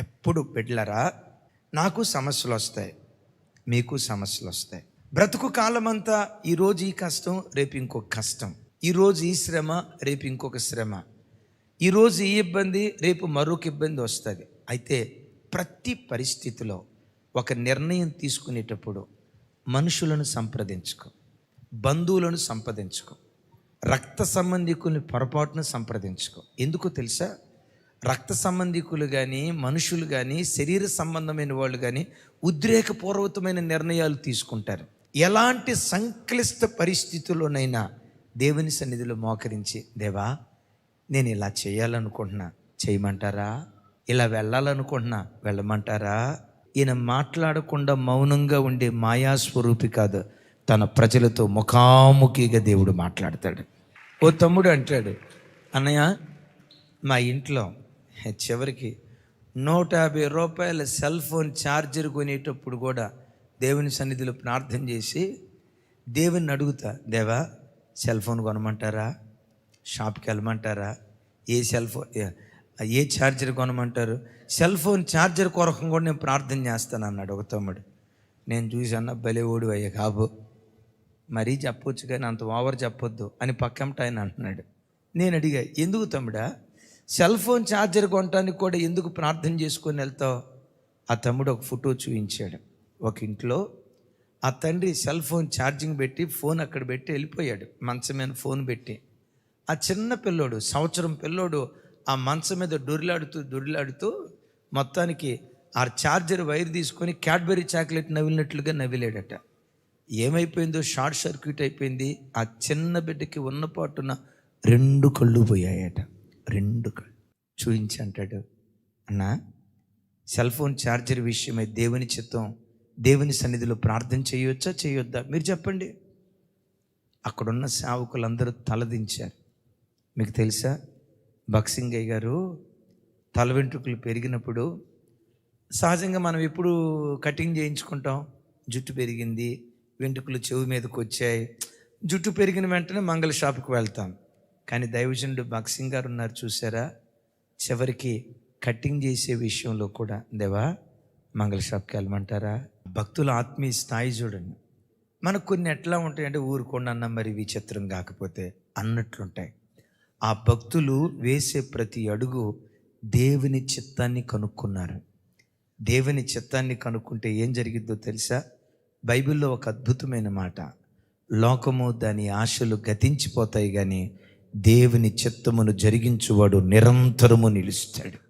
ఎప్పుడు బిడ్లరా నాకు సమస్యలు వస్తాయి మీకు సమస్యలు వస్తాయి బ్రతుకు కాలమంతా ఈరోజు ఈ కష్టం రేపు ఇంకొక కష్టం. ఈరోజు ఈ శ్రమ రేపు ఇంకొక శ్రమ. ఈరోజు ఈ ఇబ్బంది రేపు మరొక ఇబ్బంది వస్తుంది. అయితే ప్రతి పరిస్థితిలో ఒక నిర్ణయం తీసుకునేటప్పుడు మనుషులను సంప్రదించుకో బంధువులను సంప్రదించుకో రక్త సంబంధికుల్ని పొరపాటును సంప్రదించుకో. ఎందుకో తెలుసా? రక్త సంబంధికులు కానీ మనుషులు కానీ శరీర సంబంధమైన వాళ్ళు కానీ ఉద్రేకపూర్వకమైన నిర్ణయాలు తీసుకుంటారు. ఎలాంటి సంక్లిష్ట పరిస్థితుల్లోనైనా దేవుని సన్నిధిలో మోకరించి దేవా నేను ఇలా చేయాలనుకుంటున్నా. చేయమంటారా? ఇలా వెళ్ళాలనుకుంటున్నా. వెళ్ళమంటారా? ఈయన మాట్లాడకుండా మౌనంగా ఉండే మాయాస్వరూపి కాదు తన ప్రజలతో ముఖాముఖిగా దేవుడు మాట్లాడతాడు. ఓ తమ్ముడు అంటాడు అన్నయ్య మా ఇంట్లో చివరికి నూట యాభై రూపాయల సెల్ ఫోన్ ఛార్జర్ కొనేటప్పుడు కూడా దేవుని సన్నిధిలో ప్రార్థన చేసి దేవుని అడుగుతా దేవా సెల్ ఫోన్ కొనమంటారా? షాప్కి వెళ్ళమంటారా? ఏ సెల్ ఫోన్ ఏ- ఛార్జర్ కొనమంటారు? సెల్ ఫోన్ ఛార్జర్ కొరకు కూడా నేను ప్రార్థన చేస్తాను అన్నాడు ఒక తమ్ముడు. నేను చూసాను భలే ఓడి అయ్యా కాబు. మరీ చెప్పొచ్చు కానీ అంత ఓవర్ చెప్పొద్దు అని పక్కంట ఆయన అంటున్నాడు. నేను అడిగా ఎందుకు తమ్ముడా? సెల్ ఫోన్ ఛార్జర్ కొనడానికి కూడా ఎందుకు ప్రార్థన చేసుకొని వెళ్తావు? ఆ తమ్ముడు ఒక ఫోటో చూపించాడు. ఒక ఇంట్లో ఆ తండ్రి సెల్ ఫోన్ ఛార్జింగ్ పెట్టి ఫోన్ అక్కడ పెట్టి వెళ్ళిపోయాడు. మంచం మీద ఫోన్ పెట్టి. ఆ చిన్న పిల్లోడు సంవత్సరం పిల్లోడు ఆ మంచం మీద డొరిలాడుతూ డొరిలాడుతూ మొత్తానికి ఆ ఛార్జర్ వైర్ తీసుకొని క్యాడ్బెరీ చాక్లెట్ నవ్వినట్లుగా నవ్విలేడట. ఏమైపోయిందో? షార్ట్ సర్క్యూట్ అయిపోయింది. ఆ చిన్న బిడ్డకి ఉన్నపాటున రెండు కళ్ళు పోయాయట. రెండు కళ్ళు చూయించి అంటాడు అన్నా సెల్ ఫోన్ ఛార్జర్ విషయమై దేవుని చిత్తం దేవుని సన్నిధిలో ప్రార్థన చేయొచ్చా చేయొద్దా? మీరు చెప్పండి. అక్కడున్న సేవకులందరూ తలదించారు. మీకు తెలుసా? బక్సింగయ్య గారు తల వెంట్రుకలు పెరిగినప్పుడు సహజంగా మనం ఎప్పుడు కటింగ్ చేయించుకుంటాం. జుట్టు పెరిగింది వెంట్రుకలు చెవి మీదకి వచ్చాయి జుట్టు పెరిగిన వెంటనే మంగళ షాప్కి వెళ్తాం. కానీ దైవజనుడు భక్సింగ్ గారు ఉన్నారు చూసారా? చివరికి కటింగ్ చేసే విషయంలో కూడా దేవా మంగళ షాప్కి వెళ్ళమంటారా భక్తుల ఆత్మీయ స్థాయి చూడండి. మనకు కొన్ని ఎట్లా ఉంటాయంటే ఊరుకోండి అన్న మరి విచిత్రం కాకపోతే అన్నట్లుంటాయి. ఆ భక్తులు వేసే ప్రతి అడుగు దేవుని చిత్తాన్ని కనుక్కున్నారు. దేవుని చిత్తాన్ని కనుక్కుంటే ఏం జరిగిద్దో తెలుసా? బైబిల్లో ఒక అద్భుతమైన మాట లోకము దాని ఆశలు గతించిపోతాయి కానీ దేవుని చిత్తమును జరిగించువాడు నిరంతరము నిలుస్తాడు.